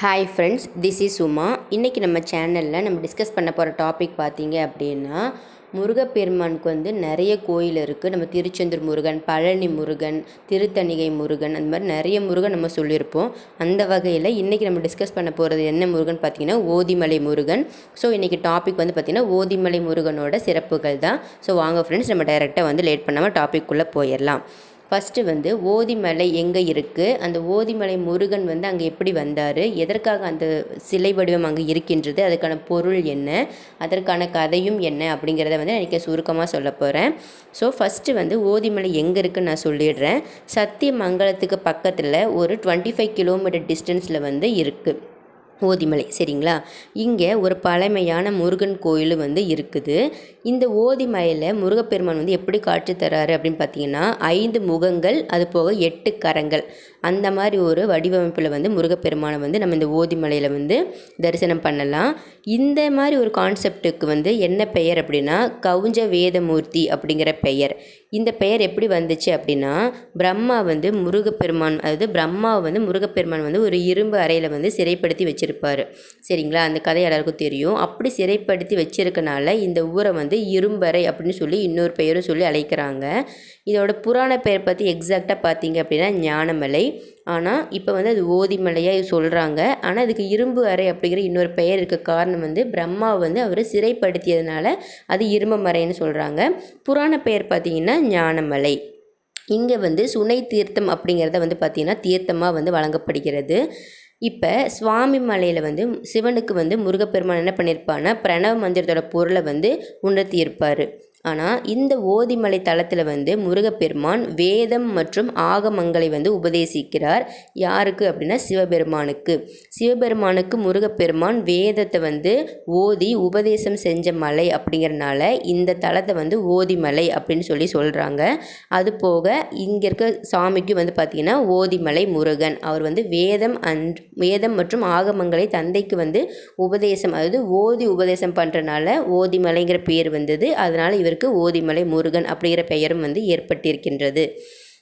Hi friends this is Uma இன்றைக்கி நம்ம சேனலில் நம்ம டிஸ்கஸ் பண்ண போகிற டாபிக் பார்த்தீங்க அப்படின்னா முருகப்பெருமானுக்கு வந்து நிறைய கோயில் இருக்குது நம்ம திருச்செந்தூர் முருகன் பழனி முருகன் திருத்தணிகை முருகன் அந்த மாதிரி நிறைய முருகன் நம்ம சொல்லியிருப்போம். அந்த வகையில் இன்றைக்கி நம்ம டிஸ்கஸ் பண்ண போகிறது என்ன முருகன் பார்த்திங்கன்னா ஓதிமலை முருகன். ஸோ இன்றைக்கி டாபிக் வந்து பார்த்திங்கன்னா ஓதிமலை முருகனோட சிறப்புகள் தான். ஸோ வாங்க ஃப்ரெண்ட்ஸ் நம்ம டைரெக்டாக வந்து லேட் பண்ணாமல் டாபிக்குள்ளே போயிடலாம். ஃபஸ்ட்டு வந்து ஓதிமலை எங்கே இருக்குது அந்த ஓதிமலை முருகன் வந்து அங்கே எப்படி வந்தார்? எதற்காக அந்த சிலை வடிவம் அங்கே இருக்கின்றது? அதுக்கான பொருள் என்ன? அதற்கான கதையும் என்ன? அப்படிங்கிறத வந்து எனக்கு சுருக்கமாக சொல்ல போகிறேன் ஸோ ஃபஸ்ட்டு வந்து ஓதிமலை எங்கே இருக்குன்னு நான் சொல்லிடுறேன். சத்தியமங்கலத்துக்கு பக்கத்தில் ஒரு டுவெண்ட்டி ஃபைவ் கிலோமீட்டர் டிஸ்டன்ஸில் வந்து இருக்குது ஓதிமலை சரிங்களா? இங்கே ஒரு பழமையான முருகன் கோயில் வந்து இருக்குது. இந்த ஓதிமலையில் முருகப்பெருமான் வந்து எப்படி காட்சி தராரு அப்படின்னு பார்த்தீங்கன்னா ஐந்து முகங்கள் அது போக எட்டு கரங்கள். அந்த மாதிரி ஒரு வடிவமைப்பில் வந்து முருகப்பெருமானை வந்து நம்ம இந்த ஓதிமலையில் வந்து தரிசனம் பண்ணலாம். இந்த மாதிரி ஒரு கான்செப்டுக்கு வந்து என்ன பெயர் அப்படின்னா கவுஞ்ச வேதமூர்த்தி அப்படிங்கிற பெயர். இந்த பெயர் எப்படி வந்துச்சு அப்படின்னா பிரம்மா வந்து முருகப்பெருமான் அதாவது பிரம்மாவை வந்து முருகப்பெருமான் வந்து ஒரு இரும்பு அறையில் வந்து சிறைப்படுத்தி வச்சுருப்பார். சரிங்களா? அந்த கதை எல்லாருக்கும் தெரியும். அப்படி சிறைப்படுத்தி வச்சிருக்கனால இந்த ஊரை வந்து இரும்பறை அப்படின்னு சொல்லி இன்னொரு பெயரும் சொல்லி அழைக்கிறாங்க. இதோட புராண பெயர் பற்றி எக்ஸாக்டாக பார்த்தீங்க அப்படின்னா ஞானமலை. ஆனால் இப்போ வந்து அது ஓதிமலையாக சொல்கிறாங்க ஆனால் அதுக்கு இரும்பு அறை அப்படிங்கிற இன்னொரு பெயர் இருக்க காரணம் வந்து பிரம்மா வந்து அவர் சிறைப்படுத்தியதுனால அது இரும்பு மறைன்னு சொல்கிறாங்க புராண பெயர் பார்த்திங்கன்னா ஞானமலை. இங்கே வந்து சுனை தீர்த்தம் அப்படிங்கிறத வந்து பார்த்திங்கன்னா தீர்த்தமாக வந்து வழங்கப்படுகிறது. இப்போ சுவாமி மலையில் வந்து சிவனுக்கு வந்து முருகப்பெருமான் என்ன பண்ணியிருப்பான்னா பிரணவ மந்திரத்தோட பொருளை வந்து உணர்த்தியிருப்பார். ஆனால் இந்த ஓதிமலை தளத்தில் வந்து முருகப்பெருமான் வேதம் மற்றும் ஆகமங்களை வந்து உபதேசிக்கிறார். யாருக்கு அப்படின்னா சிவபெருமானுக்கு. சிவபெருமானுக்கு முருகப்பெருமான் வேதத்தை வந்து ஓதி உபதேசம் செஞ்ச மலை அப்படிங்கிறனால இந்த தளத்தை வந்து ஓதிமலை அப்படின்னு சொல்லி சொல்கிறாங்க அது போக இங்கே இருக்க சாமிக்கு வந்து பார்த்திங்கன்னா ஓதிமலை முருகன். அவர் வந்து வேதம் அன் வேதம் மற்றும் ஆகமங்களை தந்தைக்கு வந்து உபதேசம் அதாவது ஓதி உபதேசம் பண்ணுறனால ஓதிமலைங்கிற பேர் வந்தது. அதனால் இவருக்கு ஓதிமலை முருகன் அப்படிங்கிற பெயரும் வந்து ஏற்பட்டிருக்கின்றது.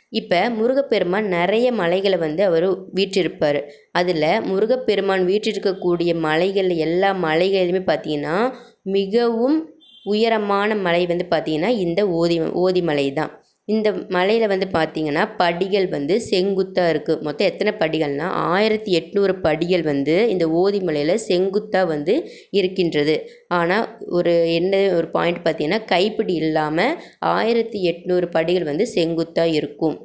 இப்போ முருகப்பெருமான் நிறைய மலைகளை வந்து அவர் வீற்றிருப்பார். அதில் முருகப்பெருமான் வீற்றிருக்கக்கூடிய மலைகள் எல்லா மலைகளிலுமே பார்த்திங்கன்னா மிகவும் உயரமான மலை வந்து பார்த்திங்கன்னா இந்த ஓதி ஓதிமலை தான் இந்த மலையில் வந்து பார்த்திங்கன்னா படிகள் வந்து செங்குத்தாக இருக்குது மொத்தம் எத்தனை படிகள்னால் ஆயிரத்தி எட்நூறு படிகள் வந்து இந்த ஓதி மலையில் செங்குத்தாக வந்து இருக்கின்றது. ஆனால் ஒரு என்ன ஒரு பாயிண்ட் பார்த்திங்கன்னா கைப்பிடி இல்லாமல் ஆயிரத்தி எட்நூறு படிகள் வந்து செங்குத்தாக இருக்கும்.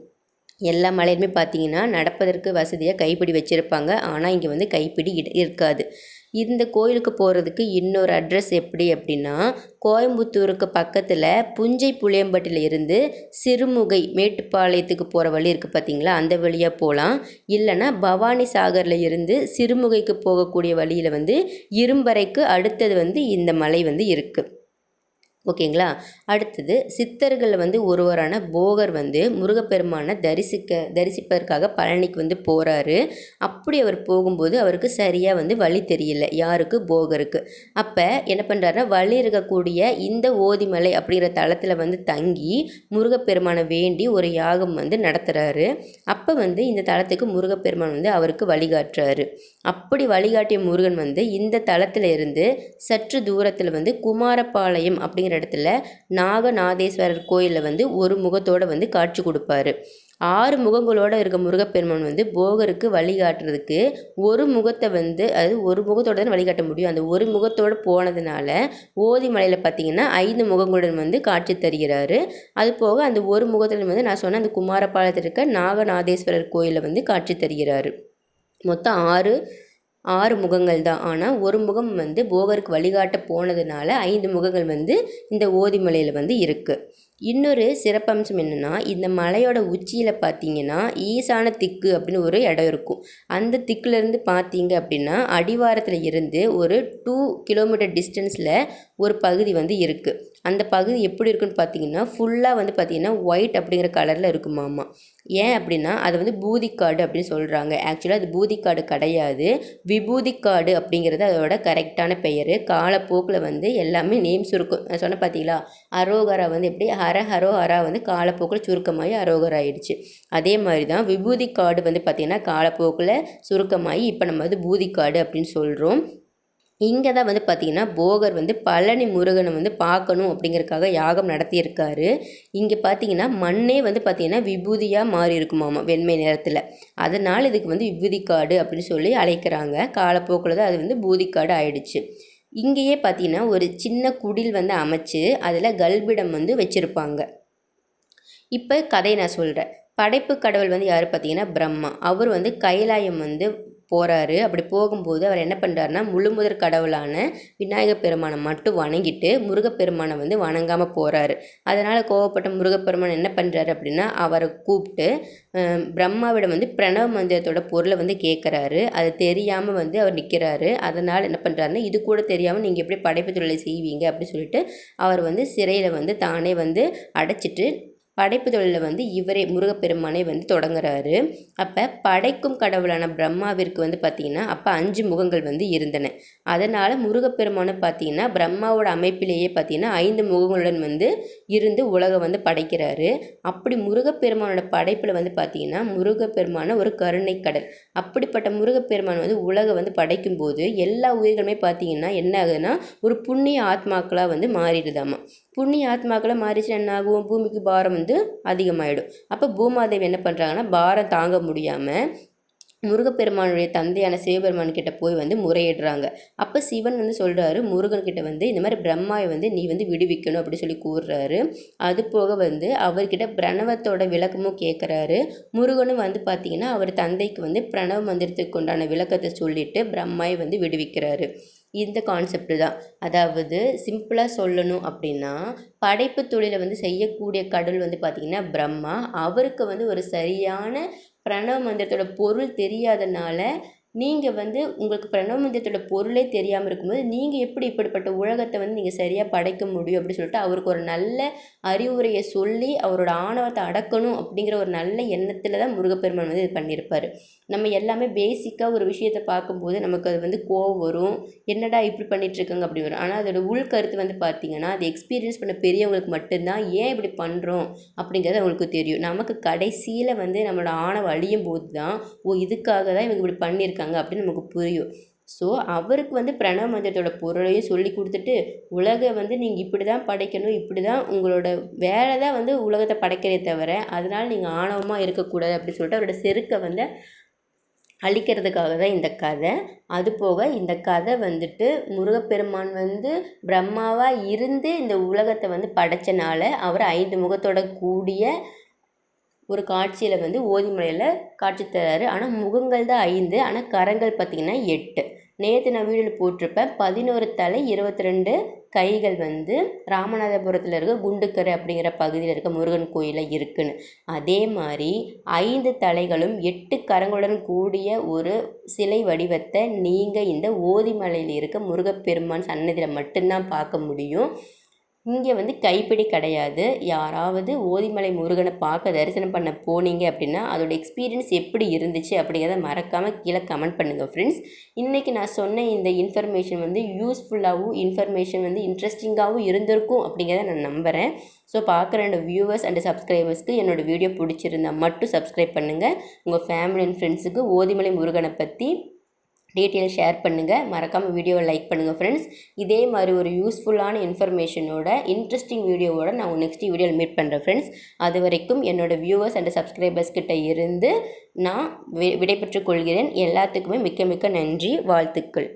எல்லா மலையிலுமே பார்த்தீங்கன்னா நடப்பதற்கு வசதியாக கைப்பிடி வச்சுருப்பாங்க. ஆனால் இங்கே வந்து கைப்பிடி இருக்காது. இந்த கோயிலுக்கு போகிறதுக்கு இன்னொரு அட்ரஸ் எப்படி அப்படின்னா கோயம்புத்தூருக்கு பக்கத்தில் புஞ்சை புளியம்பட்டியில் இருந்து சிறுமுகை மேட்டுப்பாளையத்துக்கு போகிற வழி இருக்குது பார்த்தீங்களா அந்த வழியாக போகலாம் இல்லைன்னா பவானி சாகரில் இருந்து சிறுமுகைக்கு போகக்கூடிய வழியில் வந்து இரும்பறைக்கு அடுத்தது வந்து இந்த மலை வந்து இருக்குது ஓகேங்களா? அடுத்தது சித்தர்களில் வந்து ஒருவரான போகர் வந்து முருகப்பெருமானை தரிசிக்க தரிசிப்பதற்காக பழனிக்கு வந்து போகிறாரு அப்படி அவர் போகும்போது அவருக்கு சரியாக வந்து வழி தெரியல. யாருக்கு? போகருக்கு. அப்போ என்ன பண்ணுறாருன்னா வழி இருக்கக்கூடிய இந்த ஓதிமலை அப்படிங்கிற தளத்தில் வந்து தங்கி முருகப்பெருமானை வேண்டி ஒரு யாகம் வந்து நடத்துகிறாரு அப்போ வந்து இந்த தளத்துக்கு முருகப்பெருமான் வந்து அவருக்கு வழிகாட்டுறாரு. அப்படி வழிகாட்டிய முருகன் வந்து இந்த தளத்தில் இருந்து சற்று தூரத்தில் வந்து குமாரபாளையம் அப்படிங்கிற அப்படிங்கிற இடத்துல நாகநாதேஸ்வரர் கோயிலில் வந்து ஒரு முகத்தோடு வந்து காட்சி கொடுப்பாரு. ஆறு முகங்களோடு இருக்க முருகப்பெருமான் வந்து போகருக்கு வழிகாட்டுறதுக்கு ஒரு முகத்தை வந்து அது ஒரு முகத்தோடு தான் வழிகாட்ட முடியும். அந்த ஒரு முகத்தோடு போனதுனால ஓதி மலையில் பார்த்திங்கன்னா ஐந்து முகங்களுடன் வந்து காட்சி தருகிறாரு. அது போக அந்த ஒரு முகத்தில் வந்து நான் சொன்ன அந்த குமாரபாளையத்தில் இருக்க நாகநாதேஸ்வரர் கோயிலில் வந்து காட்சி தருகிறாரு. மொத்தம் ஆறு ஆறு முகங்கள் தான். ஆனால் ஒரு முகம் வந்து போகருக்கு வழிகாட்ட போனதுனால ஐந்து முகங்கள் வந்து இந்த ஓதிமலையில் வந்து இருக்குது இன்னொரு சிறப்பம்சம் என்னென்னா இந்த மலையோட உச்சியில் பார்த்தீங்கன்னா ஈசான திக்கு அப்படின்னு ஒரு இடம் இருக்கும். அந்த திக்குலேருந்து பார்த்தீங்க அப்படின்னா அடிவாரத்தில் இருந்து ஒரு டூ கிலோமீட்டர் டிஸ்டன்ஸில் ஒரு பகுதி வந்து இருக்குது அந்த பகுதி எப்படி இருக்குன்னு பார்த்தீங்கன்னா ஃபுல்லாக வந்து பார்த்தீங்கன்னா ஒயிட் அப்படிங்கிற கலரில் இருக்குமாமா ஏன் அப்படின்னா அது வந்து பூதிக்காடு அப்படின்னு சொல்கிறாங்க ஆக்சுவலாக அது பூதிக்காடு கிடையாது. விபூதிக்காடு அப்படிங்கிறது அதோட கரெக்டான பெயர். காலப்போக்கில் வந்து எல்லாமே நேம் சுருக்கம். சொன்ன பார்த்தீங்களா அரோகரா வந்து எப்படி? ஹர ஹரோ ஹரா வந்து காலப்போக்கில் சுருக்கமாகி அரோகரா ஆயிடுச்சு. அதே மாதிரி தான் விபூதிக்காடு வந்து பார்த்திங்கன்னா காலப்போக்கில் சுருக்கமாகி இப்போ நம்ம வந்து பூதிக்காடு அப்படின்னு சொல்கிறோம் இங்கே தான் வந்து பார்த்திங்கன்னா போகர் வந்து பழனி முருகனை வந்து பார்க்கணும் அப்படிங்கிறதுக்காக யாகம் நடத்தியிருக்காரு. இங்கே பார்த்தீங்கன்னா மண்ணே வந்து பார்த்திங்கன்னா விபூதியாக மாறி இருக்குமாமா வெண்மை நிறத்தில். அதனால் இதுக்கு வந்து விபூதிக்காடு அப்படின்னு சொல்லி அழைக்கிறாங்க. காலப்போக்கில் தான் அது வந்து பூதிக்காடு ஆயிடுச்சு. இங்கேயே பார்த்தீங்கன்னா ஒரு சின்ன குடில் வந்து அமைச்சு அதில் கல்பிடம் வந்து வச்சுருப்பாங்க. இப்போ கதை நான் சொல்கிறேன் படைப்பு கடவுள் வந்து யார் பார்த்தீங்கன்னா பிரம்மா. அவர் வந்து கைலாயம் வந்து போகிறாரு அப்படி போகும்போது அவர் என்ன பண்ணுறாருனா முழுமுதற் கடவுளான விநாயகர் பெருமானை மட்டும் வணங்கிட்டு முருகப்பெருமானை வந்து வணங்காமல் போகிறாரு அதனால் கோவப்பட்ட முருகப்பெருமான் என்ன பண்ணுறாரு அப்படின்னா அவரை கூப்பிட்டு பிரம்மாவிடம் வந்து பிரணவ மந்திரத்தோட பொருளை வந்து கேட்குறாரு அது தெரியாமல் வந்து அவர் நிற்கிறாரு அதனால் என்ன பண்ணுறாருன்னா இது கூட தெரியாமல் நீங்கள் எப்படி படைப்பு தொழிலை செய்வீங்க அப்படின்னு சொல்லிட்டு அவர் வந்து சிறையில் வந்து தானே வந்து அடைச்சிட்டு படைப்பு தொழிலில் வந்து இவரே முருகப்பெருமானே வந்து தொடங்குறாரு. அப்போ படைக்கும் கடவுளான பிரம்மாவிற்கு வந்து பார்த்திங்கன்னா அப்போ அஞ்சு முகங்கள் வந்து இருந்தன. அதனால் முருகப்பெருமானை பார்த்திங்கன்னா பிரம்மாவோட அமைப்பிலேயே பார்த்திங்கன்னா ஐந்து முகங்களுடன் வந்து இருந்து உலகம் வந்து படைக்கிறாரு. அப்படி முருகப்பெருமானோட படைப்பில் வந்து பார்த்திங்கன்னா முருகப்பெருமான ஒரு கருணை கடல். அப்படிப்பட்ட முருகப்பெருமான் வந்து உலகம் வந்து படைக்கும்போது எல்லா உயிர்களுமே பார்த்திங்கன்னா என்ன ஆகுதுன்னா ஒரு புண்ணிய ஆத்மாக்களாக வந்து மாறிடுதாமா. புண்ணிய ஆத்மாக்களை மாறிச்சு என்ன ஆகும் பூமிக்கு பாரம் வந்து அதிகமாகிடும் அப்போ பூமாதேவி என்ன பண்ணுறாங்கன்னா பாரம் தாங்க முடியாமல் முருகப்பெருமானுடைய தந்தையான சிவபெருமான் கிட்ட போய் வந்து முறையிடுறாங்க. அப்போ சிவன் வந்து சொல்கிறாரு முருகன் கிட்ட வந்து இந்த மாதிரி பிரம்மாவை வந்து நீ வந்து விடுவிக்கணும் அப்படின்னு சொல்லி கூறுறாரு. அது போக வந்து அவர்கிட்ட பிரணவத்தோட விளக்கமும் கேட்குறாரு முருகனும் வந்து பார்த்திங்கன்னா அவர் தந்தைக்கு வந்து பிரணவ மந்திரத்துக்கு உண்டான விளக்கத்தை சொல்லிட்டு பிரம்மாவை வந்து விடுவிக்கிறாரு. இந்த கான்செப்ட் தான். அதாவது சிம்பிளாக சொல்லணும் அப்படின்னா படைப்பு தொழிலை வந்து செய்யக்கூடிய கடவுள் வந்து பார்த்திங்கன்னா பிரம்மா. அவருக்கு வந்து ஒரு சரியான பிரணவ மந்திரத்தோட பொருள் தெரியாதனால நீங்கள் வந்து உங்களுக்கு பிரணவ மந்திரத்தோட பொருளே தெரியாமல் இருக்கும்போது நீங்கள் எப்படி இப்படிப்பட்ட உலகத்தை வந்து நீங்கள் சரியாக படைக்க முடியும் அப்படின்னு சொல்லிட்டு அவருக்கு ஒரு நல்ல அறிவுரையை சொல்லி அவரோட ஆணவத்தை அடக்கணும் அப்படிங்கிற ஒரு நல்ல எண்ணத்தில் தான் முருகப்பெருமான் வந்து இது பண்ணியிருப்பார். நம்ம எல்லாமே பேசிக்காக ஒரு விஷயத்தை பார்க்கும்போது நமக்கு அது வந்து கோவம் வரும். என்னடா இப்படி பண்ணிகிட்ருக்காங்க அப்படி வரும். ஆனால் அதோட உள்கருத்து வந்து பார்த்திங்கன்னா அது எக்ஸ்பீரியன்ஸ் பண்ண பெரியவங்களுக்கு மட்டும்தான் ஏன் இப்படி பண்ணுறோம் அப்படிங்கிறது அவங்களுக்கு தெரியும். நமக்கு கடைசியில் வந்து நம்மளோட ஆணவம் அழியும் போது தான் ஓ இதுக்காக தான் இவங்க இப்படி பண்ணியிருக்காங்க இருக்காங்க அப்படின்னு நமக்கு புரியும். ஸோ அவருக்கு வந்து பிரணவ மந்திரத்தோட பொருளையும் சொல்லி கொடுத்துட்டு உலகை வந்து நீங்கள் இப்படி தான் படைக்கணும் இப்படி தான் உங்களோட வேலை தான் வந்து உலகத்தை படைக்கிறே தவிர அதனால் நீங்கள் ஆணவமாக இருக்கக்கூடாது அப்படின்னு சொல்லிட்டு அவரோட செருக்கை வந்து அழிக்கிறதுக்காக தான் இந்த கதை. அது போக இந்த கதை வந்துட்டு முருகப்பெருமான் வந்து பிரம்மாவாக இருந்து இந்த உலகத்தை வந்து படைச்சனால அவர் ஐந்து முகத்தோட கூடிய ஒரு காட்சியில் வந்து ஓதிமலையில் காட்சி தராரு. ஆனால் முகங்கள் தான் ஐந்து ஆனால் கரங்கள் பார்த்திங்கன்னா எட்டு. நேற்று நான் வீடியோவில் போட்டிருப்பேன் பதினோரு தலை இருபத்தி ரெண்டு கைகள் வந்து ராமநாதபுரத்தில் இருக்க குண்டுக்கரை அப்படிங்கிற பகுதியில் இருக்க முருகன் கோயிலில் இருக்குன்னு. அதே மாதிரி ஐந்து தலைகளும் எட்டு கரங்களுடன் கூடிய ஒரு சிலை வடிவத்தை நீங்கள் இந்த ஓதிமலையில் இருக்க முருகப்பெருமான் சன்னதியில் மட்டும்தான் பார்க்க முடியும். இங்கே வந்து கைப்பிடி கிடையாது. யாராவது ஓதிமலை முருகனை பார்க்க தரிசனம் பண்ண போனீங்க அப்படின்னா அதோட எக்ஸ்பீரியன்ஸ் எப்படி இருந்துச்சு அப்படிங்கிறத மறக்காமல் கீழே கமெண்ட் பண்ணுங்கள் ஃப்ரெண்ட்ஸ் இன்றைக்கி நான் சொன்ன இந்த இன்ஃபர்மேஷன் வந்து யூஸ்ஃபுல்லாகவும் இன்ஃபர்மேஷன் வந்து இன்ட்ரெஸ்டிங்காகவும் இருந்திருக்கும் அப்படிங்கிறத நான் நம்புகிறேன் ஸோ பார்க்குற ரெண்டு வியூவர்ஸ் அண்ட் சப்ஸ்கிரைபர்ஸ்க்கு என்னோடய வீடியோ பிடிச்சிருந்தா மட்டும் சப்ஸ்கிரைப் பண்ணுங்கள் உங்கள் ஃபேமிலி அண்ட் ஃப்ரெண்ட்ஸுக்கு ஓதிமலை முருகனை பற்றி டீட்டெயில் ஷேர் பண்ணுங்கள் மறக்காமல் வீடியோவை லைக் பண்ணுங்கள் ஃப்ரெண்ட்ஸ் இதே மாதிரி ஒரு யூஸ்ஃபுல்லான இன்ஃபர்மேஷனோட இன்ட்ரெஸ்டிங் வீடியோவோட நான் நெக்ஸ்ட் வீடியோவில் மீட் பண்ணுறேன் ஃப்ரெண்ட்ஸ் அது வரைக்கும் என்னோடய வியூவர்ஸ் அண்ட் சப்ஸ்கிரைபர்ஸ் கிட்ட இருந்து நான் விடைபெற்றுக் கொள்கிறேன். எல்லாத்துக்குமே மிக்க மிக்க நன்றி. வாழ்த்துக்கள்.